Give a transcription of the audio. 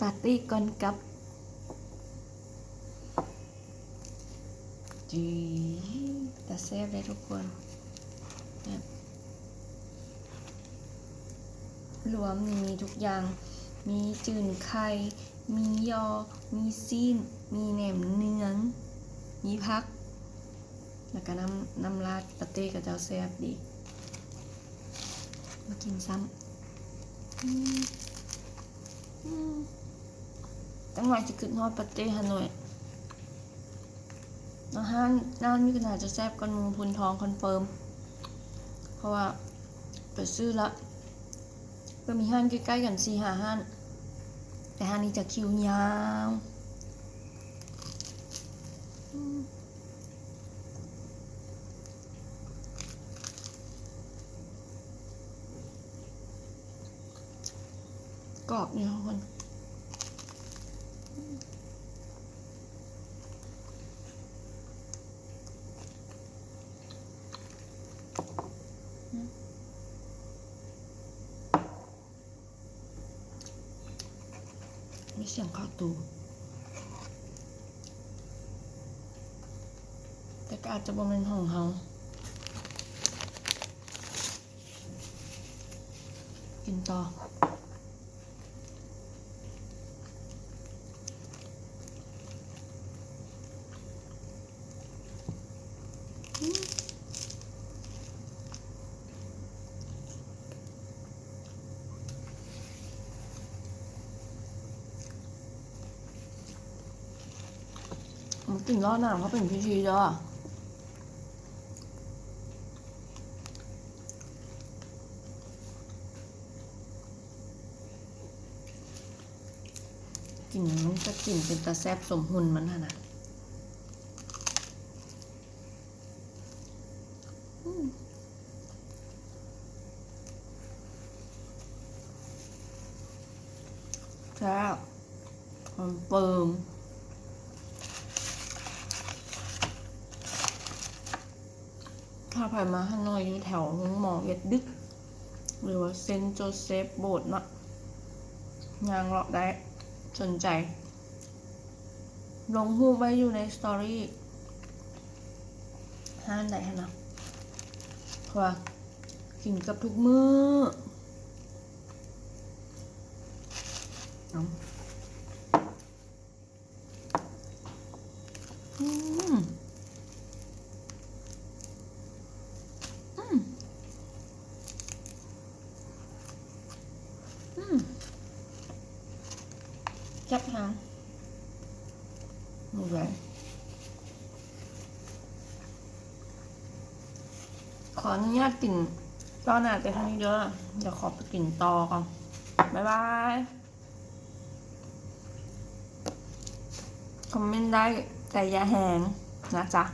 ปาร์ตี้ก่อนกับจีแต่แซ่บเลยทุกคนรวมนี่มีทุกอย่าง มีจืนไข่ มียอ มีซีน มีแหนมเนือง มีพัก แล้วก็น้ำน้ำราดปาเต้กับเจ้าแซ่บดี มากินซ้ำ จังหวะจะขึ้นฮอดปาเต้ฮานอยอาหารร้านนี้ก็น่าจะแซบกันมูพุนทองคอนเฟิร์ม เพราะว่าไปซื้อละก็มีห้านใกล้ๆกันสี่หาห้าน แต่ห้านนี้จะคิวยาวกรอบเนี่ยทุกคน มีเสียงเข้าตูแต่ก็อาจจะบ่เป็นของเขากินต่อมั มันกลิ่นร้อนหนาวเขาเป็นพิธีจ้ะกลิ่นมันจะกลิ่นเป็นตาแซบสมหุ่นมันนะนะอืมแซ่บคอนเฟิร์ม ถ้าผ่านมาฮานอยอยู่แถวหมอเวียดดึก หรือว่าเซนโจเซฟโบสถ์เนาะยางเลาะได้สนใจ ลงรูปไว้อยู่ในสตอรี่ห้านไหนฮะนะเพราะว่ากินกับทุกมือ้ออืม อืม จับหางนี่เลยขออนุญาตกินตอนหน้าแต่เท่านี้เด้อเดี๋ยวขอไปกินต่อก่อน บ๊ายบาย คอมเมนต์ได้แต่อย่าแหงนะจ๊ะ